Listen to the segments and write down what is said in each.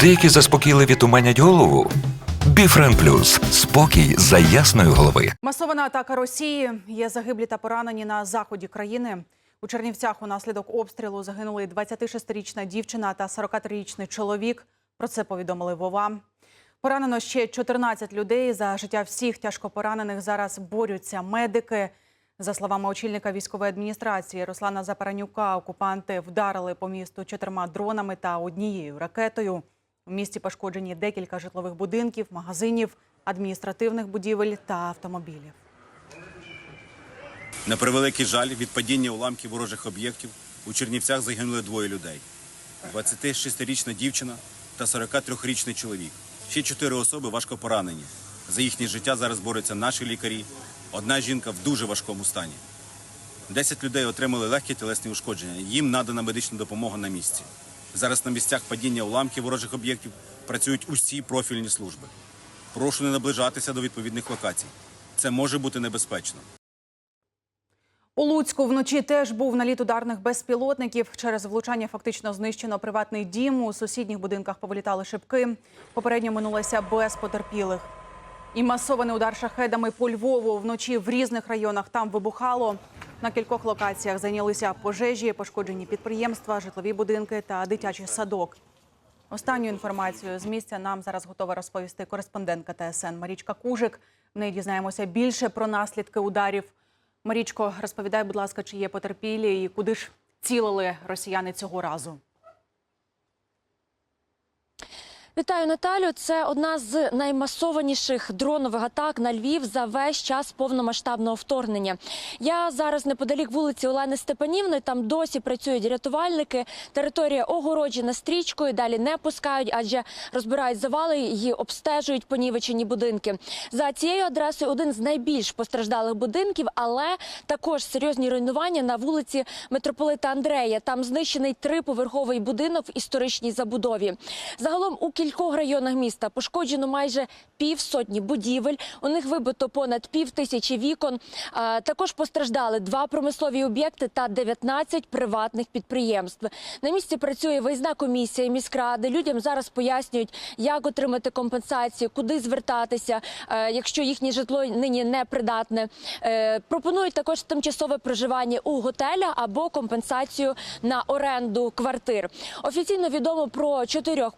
Деякі заспокійливі туманять голову. Біфрен Плюс спокій за ясної голови. Масована атака Росії. Є загиблі та поранені на заході країни. У Чернівцях унаслідок обстрілу загинули 26-річна дівчина та 43-річний чоловік. Про це повідомили Вова. Поранено ще 14 людей. За життя всіх тяжко поранених зараз борються медики. За словами очільника військової адміністрації Руслана Запаранюка, окупанти вдарили по місту чотирма дронами та однією ракетою. У місті пошкоджені декілька житлових будинків, магазинів, адміністративних будівель та автомобілів. На превеликий жаль, від падіння уламків ворожих об'єктів у Чернівцях загинули двоє людей: 26-річна дівчина та 43-річний чоловік. Ще чотири особи важко поранені. За їхнє життя зараз борються наші лікарі. Одна жінка в дуже важкому стані. Десять людей отримали легкі тілесні ушкодження. Їм надана медична допомога на місці. Зараз на місцях падіння уламків ворожих об'єктів працюють усі профільні служби. Прошу не наближатися до відповідних локацій. Це може бути небезпечно. У Луцьку вночі теж був наліт ударних безпілотників. Через влучання фактично знищено приватний дім. У сусідніх будинках повилітали шибки. Попередньо минулося без потерпілих. І масований удар шахедами по Львову вночі в різних районах там вибухало. На кількох локаціях зайнялися пожежі, пошкоджені підприємства, житлові будинки та дитячий садок. Останню інформацію з місця нам зараз готова розповісти кореспондентка ТСН Марічка Кужик. В дізнаємося більше про наслідки ударів. Марічко, розповідай, будь ласка, чи є потерпілі і куди ж цілили росіяни цього разу? Вітаю Наталю. Це одна з наймасованіших дронових атак на Львів за весь час повномасштабного вторгнення. Я зараз неподалік вулиці Олени Степанівни. Там досі працюють рятувальники. Територія огороджена стрічкою. Далі не пускають, адже розбирають завали, її обстежують понівечені будинки. За цією адресою один з найбільш постраждалих будинків, але також серйозні руйнування на вулиці митрополита Андрея. Там знищений триповерховий будинок в історичній забудові. Загалом у кількох районах міста пошкоджено майже півсотні будівель. У них вибито понад пів тисячі вікон. Також постраждали два промислові об'єкти та 19 приватних підприємств. На місці працює виїзна комісія міськради. Людям зараз пояснюють, як отримати компенсацію, куди звертатися, е, якщо їхнє житло нині не придатне. Е, Пропонують також тимчасове проживання у готелях або компенсацію на оренду квартир. Офіційно відомо про чотирьох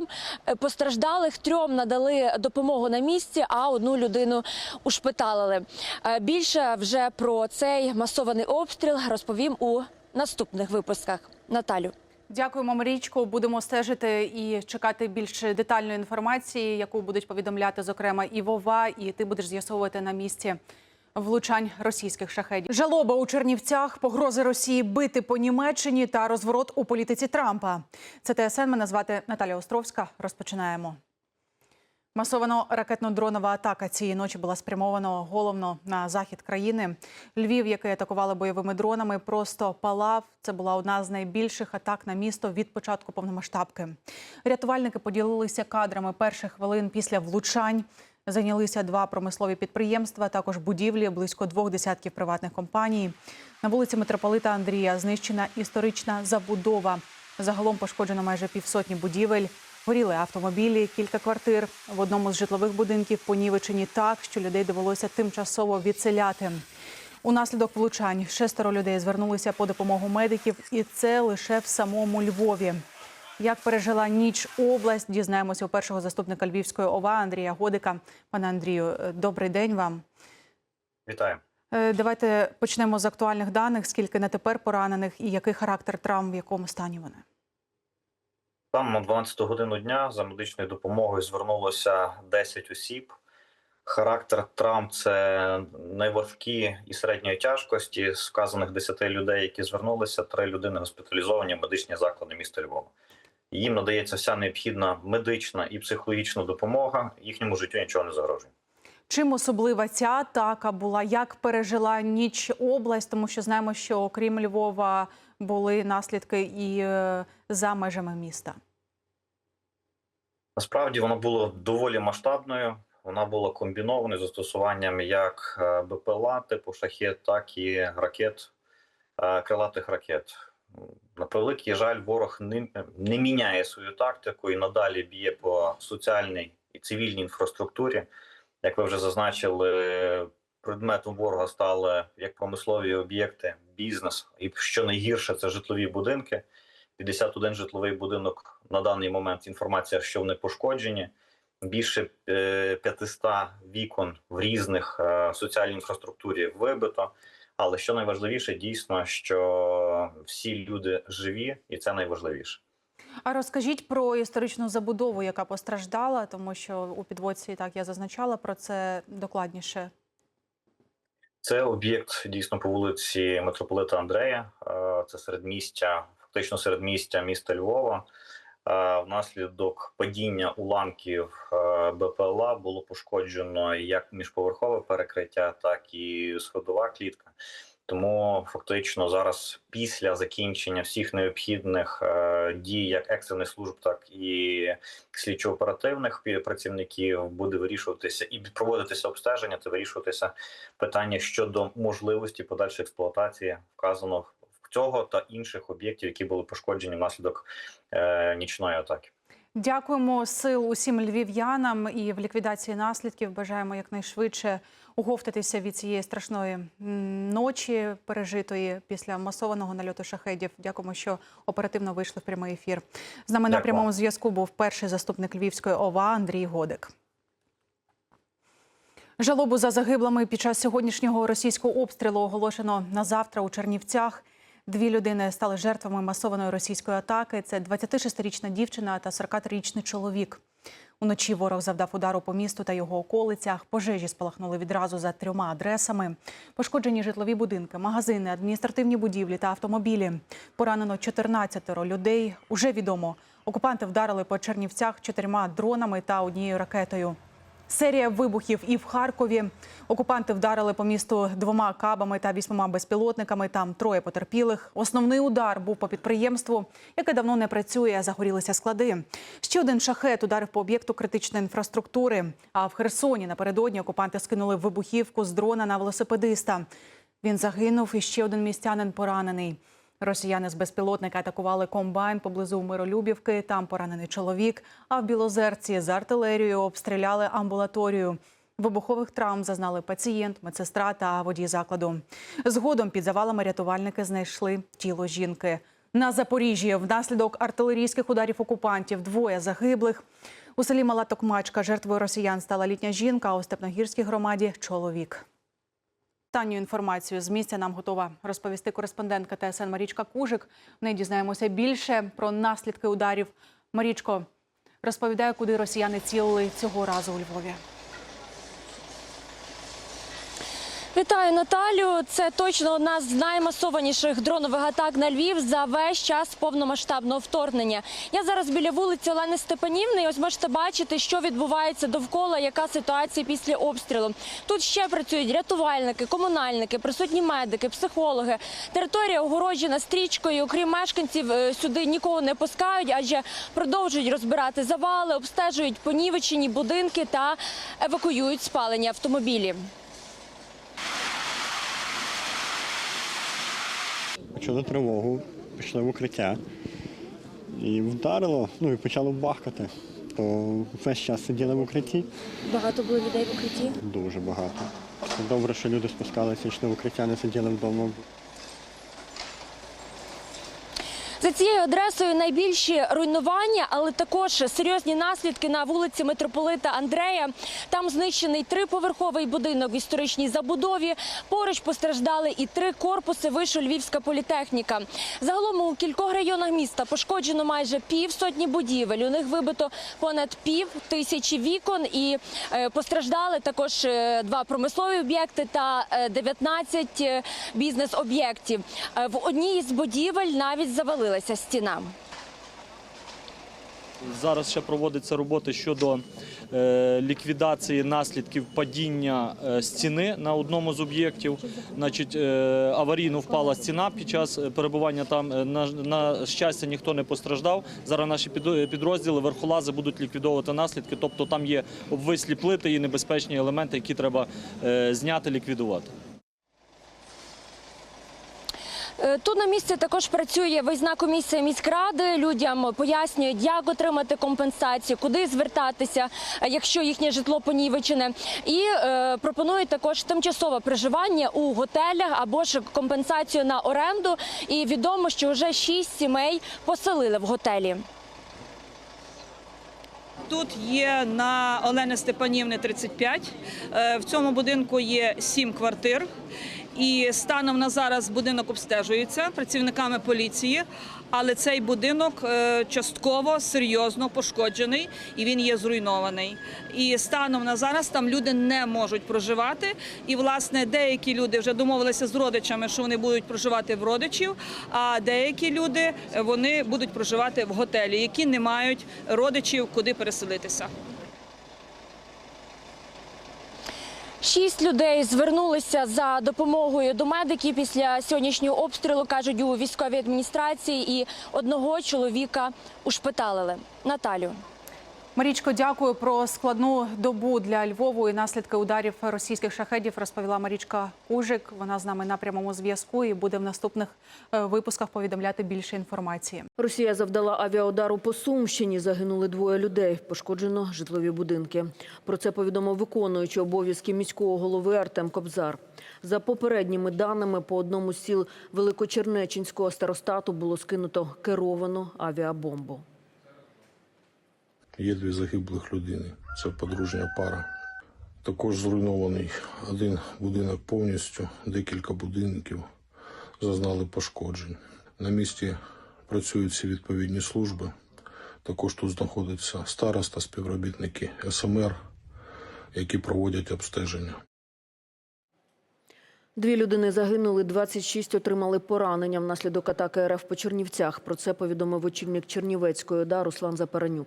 постраждалим. Е, Постраждалих трьом надали допомогу на місці, а одну людину ушпиталили. Е, Більше вже про цей масований обстріл розповім у наступних випусках. Наталю. Дякуємо, Марічко. Будемо стежити і чекати більш детальної інформації, яку будуть повідомляти, зокрема, і Вова, і ти будеш з'ясовувати на місці. Влучань російських шахедів. Жалоба у Чернівцях, погрози Росії бити по Німеччині та розворот у політиці Трампа. Це ТСН. Мене звати Наталя Островська. Розпочинаємо. Масовано ракетно-дронова атака цієї ночі була спрямована головно на захід країни. Львів, який атакували бойовими дронами, просто палав. Це була одна з найбільших атак на місто від початку повномасштабки. Рятувальники поділилися кадрами перших хвилин після влучань. Зайнялися два промислові підприємства, також будівлі, близько двох десятків приватних компаній. На вулиці митрополита Андрія знищена історична забудова. Загалом пошкоджено майже півсотні будівель. Горіли автомобілі, кілька квартир. В одному з житлових будинків понівечені так, що людей довелося тимчасово відселяти. Унаслідок влучань шестеро людей звернулися по допомогу медиків, і це лише в самому Львові. Як пережила ніч область, дізнаємося у першого заступника Львівської ОВА Андрія Годика. Пане Андрію, е, добрий день вам. Вітаю. Е, Давайте почнемо з актуальних даних. Скільки на тепер поранених і який характер травм, в якому стані вони? Там на 12 годину дня за медичною допомогою звернулося 10 осіб. Характер травм це найважкі і середньої тяжкості. З вказаних 10 людей, які звернулися, три людини госпіталізовані в медичні заклади міста Львова. Їм надається вся необхідна медична і психологічна допомога. Їхньому життю нічого не загрожує. Чим особлива ця атака була? Як пережила ніч область? Тому що знаємо, що окрім Львова були наслідки і е, за межами міста. Насправді вона була доволі масштабною. Вона була комбінованою застосуванням як е, БПЛА типу шахет, так і ракет, е, крилатих ракет. На превеликий жаль, ворог не, не міняє свою тактику і надалі б'є по соціальній і цивільній інфраструктурі. Як ви вже зазначили, предметом ворога стали як промислові об'єкти, бізнес, і що найгірше це житлові будинки. 51 житловий будинок на даний момент. Інформація, що вони пошкоджені. Більше е, 500 вікон в різних е, соціальній інфраструктурі вибито. Але що найважливіше, дійсно, що всі люди живі, і це найважливіше. А розкажіть про історичну забудову, яка постраждала, тому що у підводці так я зазначала про це докладніше. Це об'єкт дійсно по вулиці митрополита Андрея. Е, Це середмістя, фактично середмістя міста Львова. Е, Внаслідок падіння уламків е, БПЛА було пошкоджено як міжповерхове перекриття, так і сходова клітка. Тому фактично зараз, після закінчення всіх необхідних е, дій, як екстрених служб, так і слідчо-оперативних працівників, буде вирішуватися і проводитися обстеження та вирішуватися питання щодо можливості подальшої експлуатації вказаного цього та інших об'єктів, які були пошкоджені внаслідок е, нічної атаки. Дякуємо сил усім львів'янам і в ліквідації наслідків. Бажаємо якнайшвидше уговтатися від цієї страшної ночі, пережитої після масованого нальоту шахедів. Дякуємо, що оперативно вийшли в прямий ефір. З нами на прямому зв'язку був перший заступник Львівської ОВА Андрій Годик. Жалобу за загиблими під час сьогоднішнього російського обстрілу оголошено на завтра у Чернівцях. Дві людини стали жертвами масованої російської атаки. Це 26-річна дівчина та 43-річний чоловік. Уночі ворог завдав удару по місту та його околицях. Пожежі спалахнули відразу за трьома адресами. Пошкоджені житлові будинки, магазини, адміністративні будівлі та автомобілі. Поранено 14 людей. Уже відомо. Окупанти вдарили по Чернівцях чотирма дронами та однією ракетою. Серія вибухів і в Харкові. Окупанти вдарили по місту двома кабами та вісьмома безпілотниками. Там троє потерпілих. Основний удар був по підприємству, яке давно не працює. Загорілися склади. Ще один шахет ударив по об'єкту критичної інфраструктури. А в Херсоні напередодні окупанти скинули вибухівку з дрона на велосипедиста. Він загинув, і ще один містянин поранений. Росіяни з безпілотника атакували комбайн поблизу Миролюбівки. Там поранений чоловік. А в Білозерці з артилерією обстріляли амбулаторію. Вибухових травм зазнали пацієнт, медсестра та водій закладу. Згодом під завалами рятувальники знайшли тіло жінки. На Запоріжжі внаслідок артилерійських ударів окупантів двоє загиблих. У селі Мала Токмачка жертвою росіян стала літня жінка, а у Степногірській громаді чоловік. Останню інформацію з місця нам готова розповісти кореспондентка ТСН Марічка Кужик. В дізнаємося більше про наслідки ударів. Марічко розповідає, куди росіяни цілили цього разу у Львові. Вітаю Наталю. Це точно одна з наймасованіших дронових атак на Львів за весь час повномасштабного вторгнення. Я зараз біля вулиці Олени Степанівни. і Ось можете бачити, що відбувається довкола, яка ситуація після обстрілу. Тут ще працюють рятувальники, комунальники, присутні медики, психологи. Територія огороджена стрічкою. Окрім мешканців, е, сюди нікого не пускають, адже продовжують розбирати завали, обстежують понівечені будинки та евакуюють спалені автомобілі. Почали тривогу, пішли в укриття і вдарило, ну і почало бахкати. То весь час сиділи в укритті Багато було людей в укритті. дуже багато. Добре, що люди спускалися, йшли в укриття, не сиділи вдома. За цією адресою найбільші руйнування, але також серйозні наслідки на вулиці митрополита Андрея. Там знищений триповерховий будинок в історичній забудові. Поруч постраждали і три корпуси вишу Львівська політехніка. Загалом у кількох районах міста пошкоджено майже півсотні будівель. У них вибито понад пів тисячі вікон і е, постраждали також е, два промислові об'єкти та е, 19 е, бізнес-об'єктів. В одній із будівель навіть завалилася стіна. Зараз ще проводиться роботи щодо е, ліквідації наслідків падіння е, стіни на одному з об'єктів. Значить, е, аварійно впала стіна під час перебування там. На, щастя, ніхто не постраждав. Зараз наші підрозділи верхолази будуть ліквідовувати наслідки. Тобто там є обвислі плити і небезпечні елементи, які треба зняти, ліквідувати. Е, Тут на місці також працює виїзна комісія міськради. Людям пояснюють, як отримати компенсацію, куди звертатися, е, якщо їхнє житло понівечене. І е, пропонують також тимчасове проживання у готелях або ж компенсацію на оренду. І відомо, що вже шість сімей поселили в готелі. Тут є на Олени Степанівни 35. Е, В цьому будинку є сім квартир. І станом на зараз будинок обстежується працівниками поліції, але цей будинок е, частково серйозно пошкоджений і він є зруйнований. І станом на зараз там люди не можуть проживати. І власне деякі люди вже домовилися з родичами, що вони будуть проживати в родичів, а деякі люди е, вони будуть проживати в готелі, які не мають родичів, куди переселитися. Шість людей звернулися за допомогою до медиків після сьогоднішнього обстрілу, кажуть у військовій адміністрації, і одного чоловіка ушпиталили. Наталю. Марічко, дякую про складну добу для Львову і наслідки ударів російських шахедів. Розповіла Марічка Кужик. Вона з нами на прямому зв'язку і буде в наступних е, випусках повідомляти більше інформації. Росія завдала авіаудару по Сумщині. Загинули двоє людей. Пошкоджено житлові будинки. Про це повідомив виконуючий обов'язки міського голови Артем Кобзар. За попередніми даними, по одному з сіл Великочернеченського старостату було скинуто керовану авіабомбу. Є дві загиблих людини. Це подружня пара. Також зруйнований один будинок повністю, декілька будинків зазнали пошкоджень. На місці працюють всі відповідні служби. Також тут знаходяться староста, співробітники СМР, які проводять обстеження. Дві людини загинули, 26 отримали поранення внаслідок атаки РФ по Чернівцях. Про це повідомив очільник Чернівецької ОДА Руслан Запаранюк.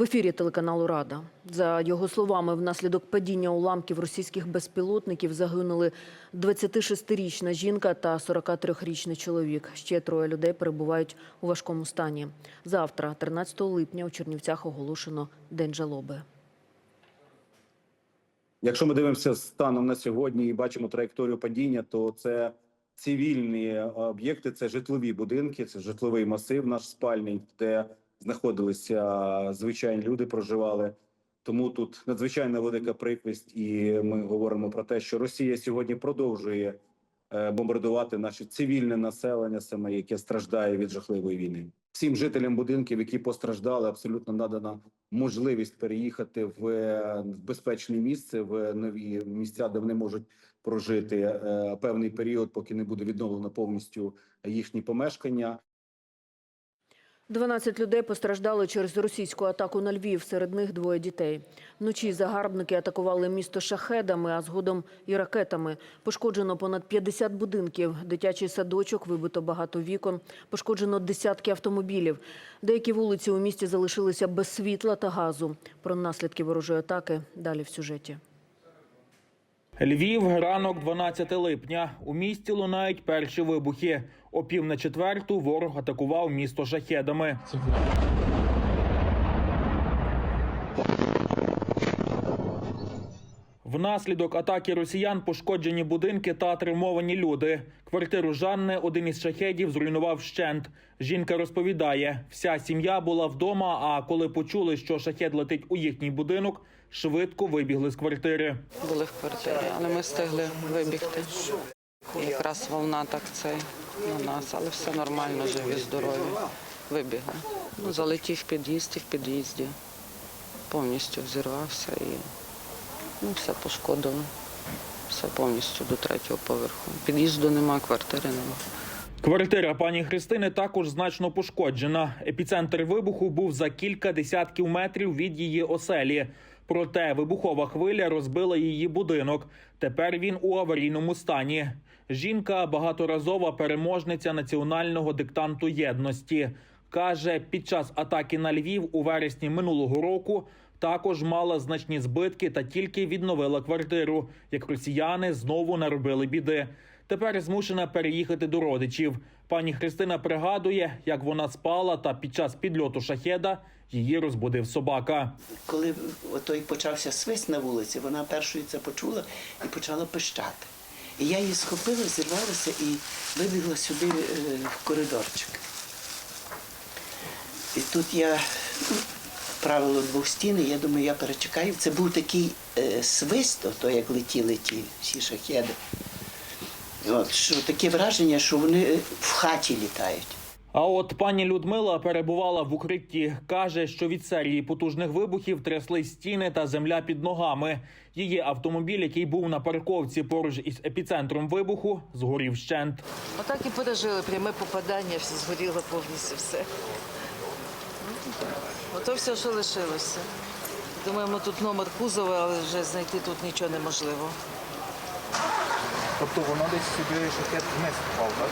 В ефірі телеканалу Рада. За його словами, внаслідок падіння уламків російських безпілотників загинули 26-річна жінка та 43-річний чоловік. Ще троє людей перебувають у важкому стані. Завтра, 13 липня, у Чернівцях оголошено День жалоби. Якщо ми дивимося станом на сьогодні і бачимо траєкторію падіння, то це цивільні об'єкти, це житлові будинки, це житловий масив, наш спальний, де знаходилися звичайні люди, проживали. Тому тут надзвичайно велика прикрість, і ми говоримо про те, що Росія сьогодні продовжує е, бомбардувати наше цивільне населення, саме яке страждає від жахливої війни. Всім жителям будинків, які постраждали, абсолютно надана можливість переїхати в е, безпечне місце, в нові місця, де вони можуть прожити е, певний період, поки не буде відновлено повністю їхні помешкання. 12 людей постраждали через російську атаку на Львів. Серед них двоє дітей. Вночі загарбники атакували місто шахедами, а згодом і ракетами. Пошкоджено понад 50 будинків, дитячий садочок, вибито багато вікон, пошкоджено десятки автомобілів. Деякі вулиці у місті залишилися без світла та газу. Про наслідки ворожої атаки далі в сюжеті. Львів, ранок 12 липня. У місті лунають перші вибухи. О пів на четверту ворог атакував місто шахедами. Внаслідок атаки росіян пошкоджені будинки та травмовані люди. Квартиру Жанни один із шахедів зруйнував вщент. Жінка розповідає, вся сім'я була вдома. А коли почули, що шахед летить у їхній будинок, швидко вибігли з квартири. були в квартирі, але ми встигли вибігти. Якраз волна так цей на нас, але все нормально, живі, здорові. Вибігли. Ну, залетів в під'їзд і в під'їзді. Повністю взірвався і ну, все пошкодило. Все повністю до третього поверху. Під'їзду нема, квартири нема. Квартира пані Христини також значно пошкоджена. Епіцентр вибуху був за кілька десятків метрів від її оселі. Проте вибухова хвиля розбила її будинок. Тепер він у аварійному стані. Жінка багаторазова переможниця національного диктанту єдності. Каже, під час атаки на Львів у вересні минулого року також мала значні збитки та тільки відновила квартиру, як росіяни знову наробили біди. Тепер змушена переїхати до родичів. Пані Христина пригадує, як вона спала, та під час підльоту шахеда її розбудив собака. Коли той почався свист на вулиці, вона першою це почула і почала пищати. І я її схопила, зірвалася і вибігла сюди е, в коридорчик. І тут я ну, правило двох стін, і я думаю, я перечекаю. Це був такий е, свист, ото як летіли ті всі шахеди. От, що таке враження, що вони в хаті літають. А от пані Людмила перебувала в укритті. каже, що від серії потужних вибухів трясли стіни та земля під ногами. Її автомобіль, який був на парковці поруч із епіцентром вибуху, згорів вщент. Отак і пережили пряме попадання, все згоріло повністю все. Ото все, що лишилося. Думаємо, тут номер кузова, але вже знайти тут нічого неможливо. Тобто воно десь сюди шахет вниз впав, так?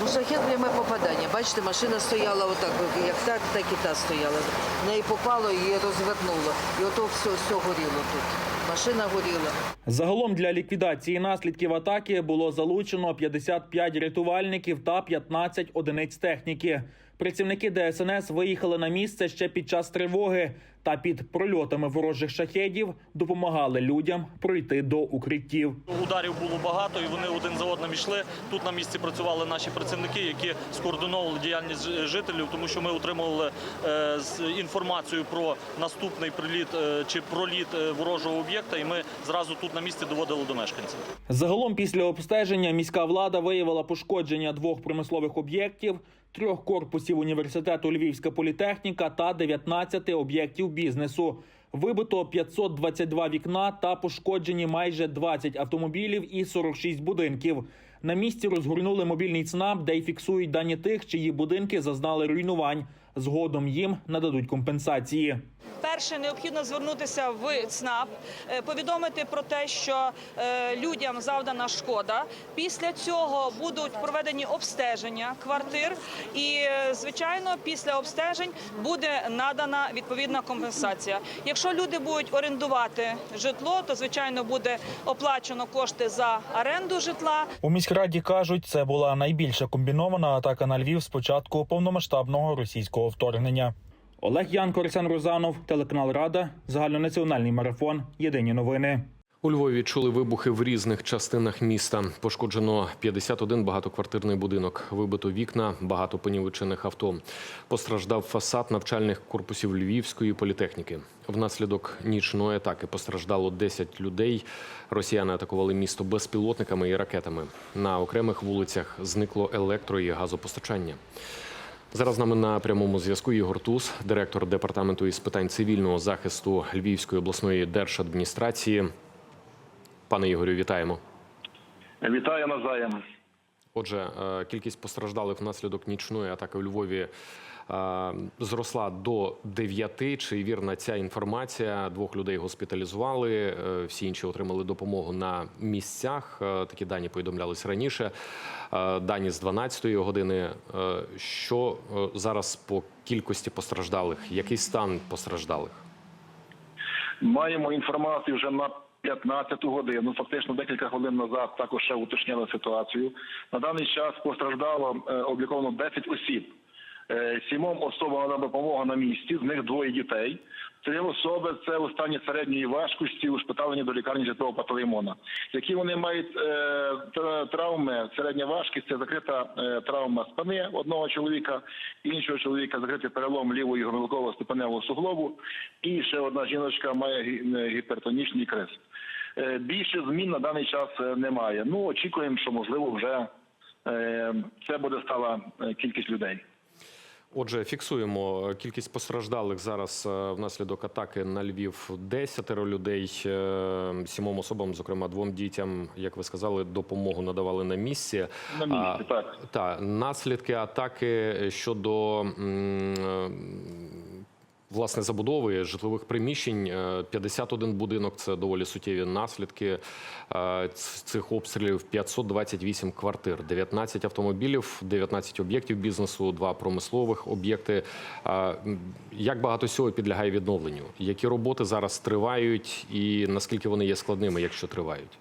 Ну, шахет пряме попадання. Бачите, машина стояла отак, як так, так і та стояла. В неї попало її розвернуло. І ото все, все горіло тут. Машина горіла. Загалом для ліквідації наслідків атаки було залучено 55 рятувальників та 15 одиниць техніки. Працівники ДСНС виїхали на місце ще під час тривоги та під прольотами ворожих шахедів допомагали людям пройти до укриттів. Ударів було багато, і вони один за одним йшли. Тут на місці працювали наші працівники, які скоординовували діяльність жителів, тому що ми отримували е, інформацію про наступний приліт е, чи проліт е, ворожого об'єкта, і ми зразу тут на місці доводили до мешканців. Загалом, після обстеження, міська влада виявила пошкодження двох промислових об'єктів, трьох корпусів університету Львівська політехніка та 19 об'єктів бізнесу. Вибито 522 вікна та пошкоджені майже 20 автомобілів і 46 будинків. На місці розгорнули мобільний ЦНАП, де й фіксують дані тих, чиї будинки зазнали руйнувань. Згодом їм нададуть компенсації. Перше необхідно звернутися в ЦНАП, е, повідомити про те, що е, людям завдана шкода. Після цього будуть проведені обстеження квартир, і е, звичайно, після обстежень буде надана відповідна компенсація. Якщо люди будуть орендувати житло, то звичайно буде оплачено кошти за оренду житла. У міськраді кажуть, це була найбільша комбінована атака на Львів з початку повномасштабного російського вторгнення. Олег Янко, Арсен Розанов, телеканал Рада, загальнонаціональний марафон. Єдині новини. У Львові чули вибухи в різних частинах міста. Пошкоджено 51 багатоквартирний будинок, вибито вікна, багато понівечених авто. Постраждав фасад навчальних корпусів Львівської політехніки. Внаслідок нічної атаки постраждало 10 людей. Росіяни атакували місто безпілотниками і ракетами. На окремих вулицях зникло електро і газопостачання. Зараз з нами на прямому зв'язку Ігор Туз, директор департаменту із питань цивільного захисту Львівської обласної держадміністрації. Пане Ігорю, вітаємо. Вітаю Назаєм. Отже, е, кількість постраждалих внаслідок нічної атаки у Львові зросла до 9. Чи вірна ця інформація? Двох людей госпіталізували, е, всі інші отримали допомогу на місцях. Е, Такі дані повідомлялись раніше. Е, Дані з 12-ї години. Е, Що е, зараз по кількості постраждалих? Який стан постраждалих? Маємо інформацію вже на 15-ту годину. Фактично декілька хвилин назад також ще уточнили ситуацію. На даний час постраждало е, обліковано 10 осіб. Е, Сімом особам надана допомога на місці, з них двоє дітей. Три особи це у стані середньої важкості ушпиталені до лікарні житлового патолеймона. Які вони мають е, травми, середня важкість це закрита е, травма спини одного чоловіка, іншого чоловіка закритий перелом лівого ігрового степеневого суглобу, і ще одна жіночка має гіпертонічний криз. Більше змін на даний час немає. Ну очікуємо, що можливо вже це буде стала кількість людей. Отже, фіксуємо кількість постраждалих зараз е, внаслідок атаки на Львів 10 людей. Е, Сімом особам, зокрема двом дітям, як ви сказали, допомогу надавали на місці. На місці, так. Та наслідки атаки щодо м, е, власне забудови житлових приміщень. е, 51 будинок це доволі суттєві наслідки е, цих обстрілів. 528 квартир, 19 автомобілів, 19 об'єктів бізнесу, два промислових об'єкти. Е, Як багато всього підлягає відновленню? Які роботи зараз тривають, і наскільки вони є складними, якщо тривають?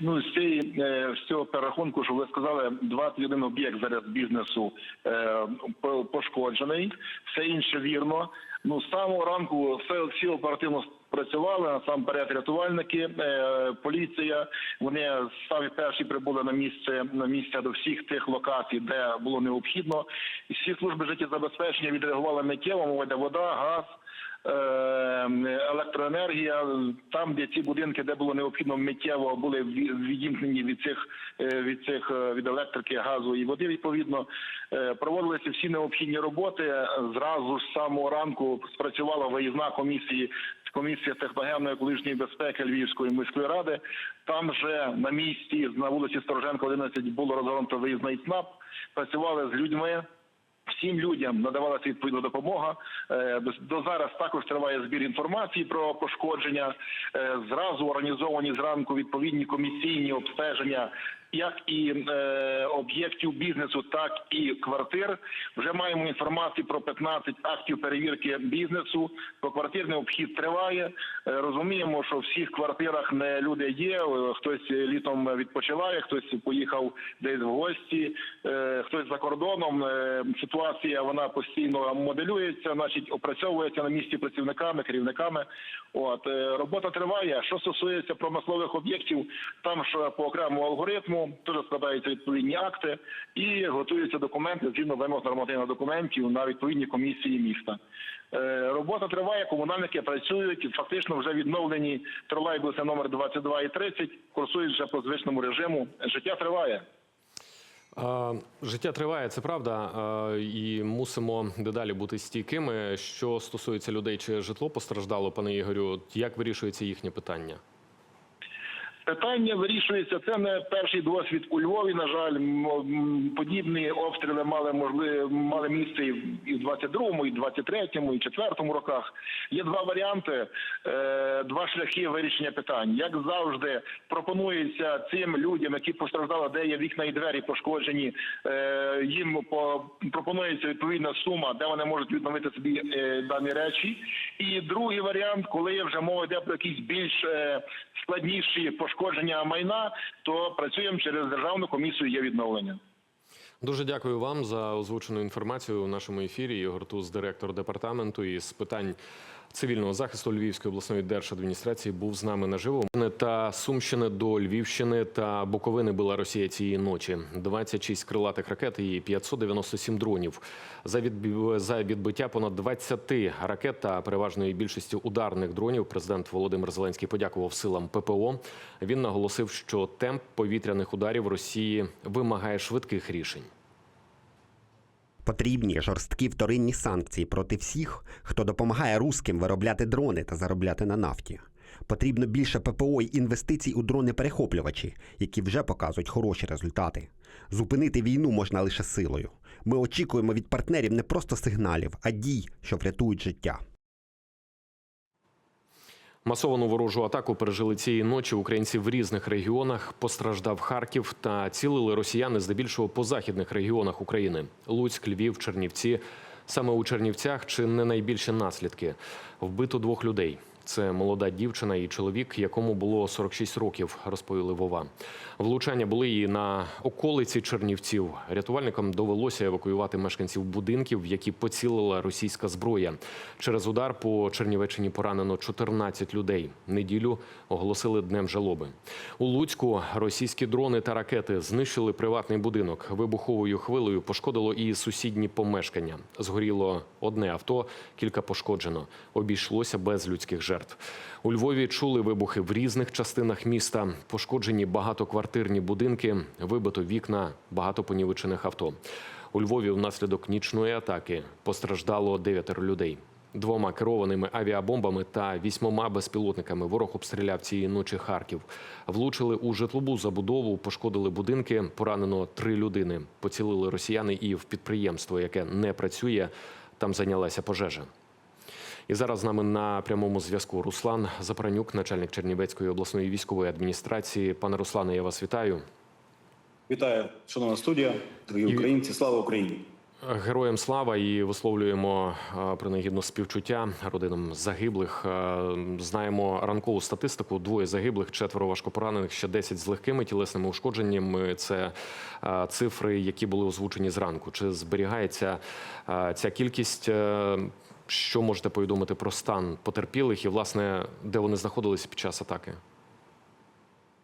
Ну, з цієї е, з цього перерахунку, що ви сказали, 21 об'єкт зараз бізнесу е, по- пошкоджений, все інше вірно. Ну з самого ранку все всі оперативно спрацювали насамперед рятувальники, е, поліція. Вони самі перші прибули на місце на місце до всіх тих локацій, де було необхідно. І всі служби життєзабезпечення відреагували миттєво. Мова йде вода, газ. Е, Електроенергія там, де ці будинки, де було необхідно миттєво, були ві- відімкнені від цих е, від цих е, від електрики, газу і води. Відповідно проводилися всі необхідні роботи. Зразу з самого ранку спрацювала виїзна комісія комісія техногенної екологічної безпеки Львівської міської ради. Там вже на місці на вулиці Стороженко 11 було розгорнуто виїзний ЦНАП. Працювали з людьми. Всім людям надавалася відповідна допомога. Е, До, зараз також триває збір інформації про пошкодження. Е, Зразу організовані зранку відповідні комісійні обстеження як і е, об'єктів бізнесу, так і квартир. Вже маємо інформацію про 15 актів перевірки бізнесу. Про квартирний обхід триває. Е, розуміємо, що в всіх квартирах не люди є. Е, Хтось літом відпочиває, хтось поїхав десь в гості, е, хтось за кордоном. Е, ситуація вона постійно моделюється, значить опрацьовується на місці працівниками, керівниками. От е, робота триває. Що стосується промислових об'єктів, там ж по окремому алгоритму теж складаються відповідні акти і готуються документи згідно вимог нормативних документів на відповідні комісії міста. Е, Робота триває, комунальники працюють. Фактично вже відновлені тролейбуси номер 22 і 30, курсують вже по звичному режиму. Життя триває. Життя триває, це правда, і мусимо дедалі бути стійкими. Що стосується людей, чи житло постраждало, пане Ігорю, як вирішується їхнє питання? Питання вирішується. Це не перший досвід у Львові. На жаль, подібні обстріли мали можливо мали місце і в- і в 22-му, і в 23-му, і 4-му роках. Є два варіанти, е, два шляхи вирішення питань. Як завжди, пропонується цим людям, які постраждали, де є вікна і двері пошкоджені. е, Їм по пропонується відповідна сума, де вони можуть відновити собі е, дані речі. І другий варіант, коли вже мова йде про якісь більш складніші пошкодження майна, то працюємо через державну комісію є відновлення. Дуже дякую вам за озвучену інформацію у нашому ефірі. Ігор Туз, директор департаменту із питань цивільного захисту Львівської обласної держадміністрації, був з нами наживо. Та Сумщини до Львівщини та Буковини била Росія цієї ночі. 26 крилатих ракет і 597 дронів. За відбі- за відбиття понад 20 ракет та переважної більшості ударних дронів. Президент Володимир Зеленський подякував силам ППО. Він наголосив, що темп повітряних ударів Росії вимагає швидких рішень. Потрібні жорсткі вторинні санкції проти всіх, хто допомагає русським виробляти дрони та заробляти на нафті. Потрібно більше ППО й інвестицій у дрони-перехоплювачі, які вже показують хороші результати. Зупинити війну можна лише силою. Ми очікуємо від партнерів не просто сигналів, а дій, що врятують життя. Масовану ворожу атаку пережили цієї ночі українці в різних регіонах. Постраждав Харків та цілили росіяни здебільшого по західних регіонах України: Луцьк, Львів, Чернівці. Саме у Чернівцях чи не найбільші наслідки. Вбито двох людей. Це молода дівчина і чоловік, якому було 46 років, розповіли Вова. Влучання були і на околиці Чернівців. Рятувальникам довелося евакуювати мешканців будинків, в які поцілила російська зброя. Через удар по Чернівеччині поранено 14 людей. Неділю оголосили днем жалоби. У Луцьку російські дрони та ракети знищили приватний будинок. Вибуховою хвилею пошкодило і сусідні помешкання. Згоріло одне авто, кілька пошкоджено. Обійшлося без людських жертв. У Львові чули вибухи в різних частинах міста. Пошкоджені багатоквартирні будинки, вибито вікна, багато понівечених авто. У Львові внаслідок нічної атаки постраждало дев'ятеро людей. Двома керованими авіабомбами та вісьмома безпілотниками ворог обстріляв цієї ночі Харків. Влучили у житлову забудову, пошкодили будинки. Поранено три людини. Поцілили росіяни і в підприємство, яке не працює. Там зайнялася пожежа. І зараз з нами на прямому зв'язку Руслан Запаранюк, начальник Чернівецької обласної військової адміністрації. Пане Руслане, я вас вітаю. Вітаю, шановна студія, дорогі українці. Слава Україні! Героям слава і висловлюємо е, принагідно співчуття родинам загиблих. Е, Знаємо ранкову статистику: двоє загиблих, четверо важкопоранених, ще 10 з легкими тілесними ушкодженнями. Це е, цифри, які були озвучені зранку. Чи зберігається е, ця кількість? Що можете повідомити про стан потерпілих і, власне, де вони знаходилися під час атаки?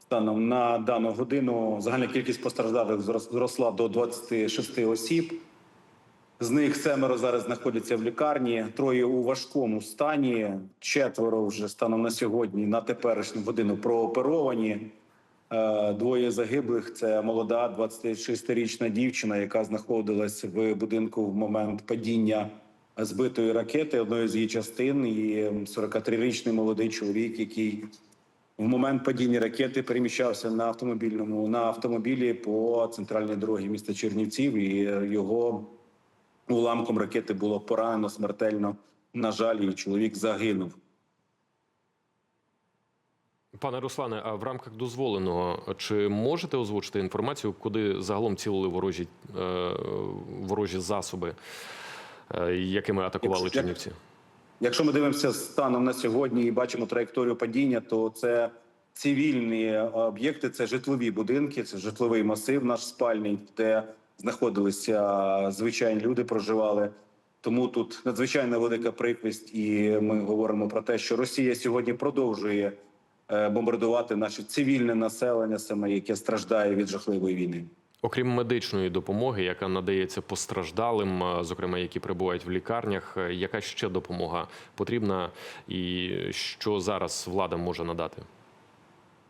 Станом на дану годину загальна кількість постраждалих зросла до 26 осіб. З них семеро зараз знаходяться в лікарні, троє у важкому стані, четверо вже станом на сьогодні на теперішню годину прооперовані. Е, Двоє загиблих це молода 26-річна дівчина, яка знаходилась в будинку в момент падіння збитої ракети одної з її частин, і 43-річний молодий чоловік, який в момент падіння ракети переміщався на автомобільному на автомобілі по центральній дорогі міста Чернівців, і е, його уламком ракети було поранено смертельно. На жаль, і чоловік загинув. Пане Руслане, а в рамках дозволеного чи можете озвучити інформацію, куди загалом цілили ворожі, е, ворожі засоби, якими атакували Якщо- як- Чернівці? Якщо ми дивимося станом на сьогодні і бачимо траєкторію падіння, то це цивільні е, об'єкти, це житлові будинки, це житловий масив, наш спальний, де знаходилися звичайні люди, проживали. Тому тут надзвичайно велика прикрість, і ми говоримо про те, що Росія сьогодні продовжує е, бомбардувати наше цивільне населення, саме яке страждає від жахливої війни. Окрім медичної допомоги, яка надається постраждалим, е, зокрема які перебувають в лікарнях, е, яка ще допомога потрібна, і що зараз влада може надати?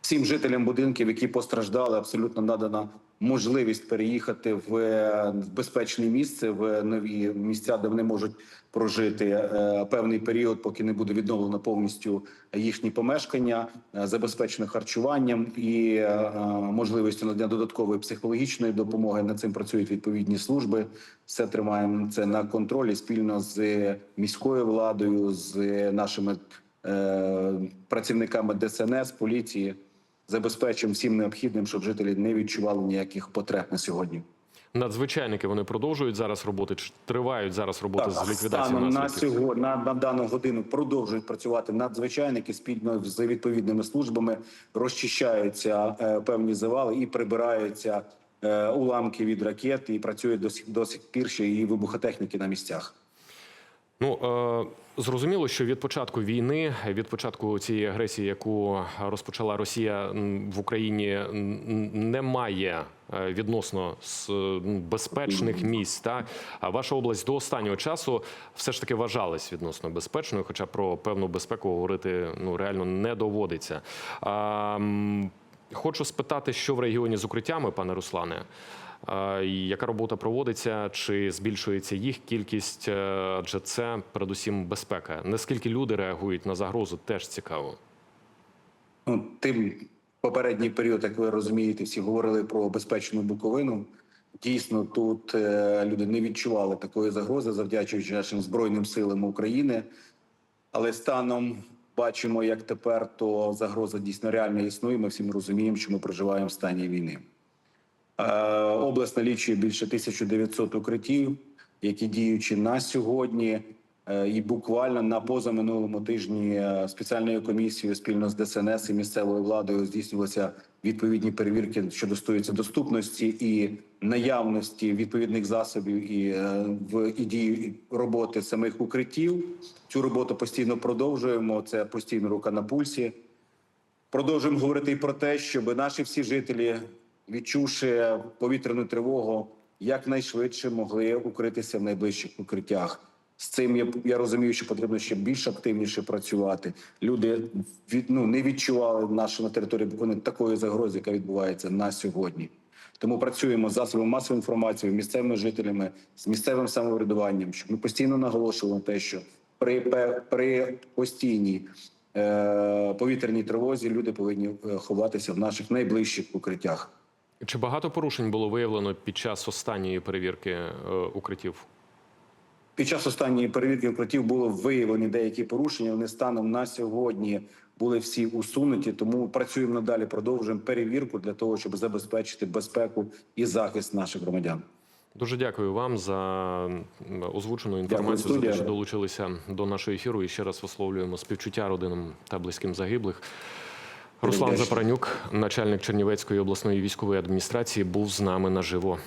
Всім жителям будинків, які постраждали, абсолютно надана можливість переїхати в е, безпечне місце, в нові місця, де вони можуть прожити е, певний період, поки не буде відновлено повністю їхні помешкання, е, забезпечено харчуванням і е, е, можливістю надання додаткової психологічної допомоги. Над цим працюють відповідні служби. Все тримаємо це на контролі спільно з міською владою, з нашими е, працівниками ДСНС, поліції. Забезпечимо всім необхідним, щоб жителі не відчували ніяких потреб на сьогодні. Надзвичайники вони продовжують зараз роботи, чи тривають зараз роботи з ліквідації на сьогодні на, на дану годину продовжують працювати надзвичайники спільно з відповідними службами. Розчищаються е, певні завали і прибираються е, уламки від ракет. І працюють до сих до сих пір ще і вибухотехніки на місцях. Ну е, зрозуміло, що від початку війни, від початку цієї агресії, яку розпочала Росія в Україні, немає е, відносно м, безпечних місць. Та а ваша область до останнього часу все ж таки вважалась відносно безпечною, хоча про певну безпеку говорити ну реально не доводиться. Хочу спитати, що в регіоні з укриттями, пане Руслане. Яка робота проводиться? Чи збільшується їх кількість? Е, Адже це передусім безпека. Наскільки люди реагують на загрозу, теж цікаво. Ну, тим попередній період, як ви розумієте, всі говорили про безпечну Буковину. Дійсно, тут е, люди не відчували такої загрози, завдячуючи нашим збройним силам України. Але станом бачимо, як тепер, то загроза дійсно реально існує. Ми всім розуміємо, що ми проживаємо в стані війни. Е, Область налічує більше 1900 укриттів, які діючі на сьогодні. Е, І буквально на позаминулому тижні е, спеціальною комісією спільно з ДСНС і місцевою владою здійснювалися відповідні перевірки, що стосуються доступності і наявності відповідних засобів і в і дії роботи самих укриттів. Цю роботу постійно продовжуємо. Це постійно рука на пульсі. Продовжуємо говорити і про те, щоб наші всі жителі, відчувши повітряну тривогу, якнайшвидше могли укритися в найближчих укриттях. З цим я, я розумію, що потрібно ще більш активніше працювати. Люди від, ну, не відчували нашу на території Буковини такої загрози, яка відбувається на сьогодні. Тому працюємо з засобами масової інформації, місцевими жителями, з місцевим самоврядуванням, щоб ми постійно наголошували на те, що при, при постійній е, повітряній тривозі люди повинні е, ховатися в наших найближчих укриттях. Чи багато порушень було виявлено під час останньої перевірки е, укриттів? Під час останньої перевірки укриттів було виявлені деякі порушення. Вони станом на сьогодні були всі усунуті. Тому працюємо надалі. Продовжуємо перевірку для того, щоб забезпечити безпеку і захист наших громадян. Дуже дякую вам за озвучену інформацію, за те, що долучилися до нашого ефіру. І ще раз висловлюємо співчуття родинам та близьким загиблих. Руслан. Запаранюк, начальник Чернівецької обласної військової адміністрації, був з нами наживо.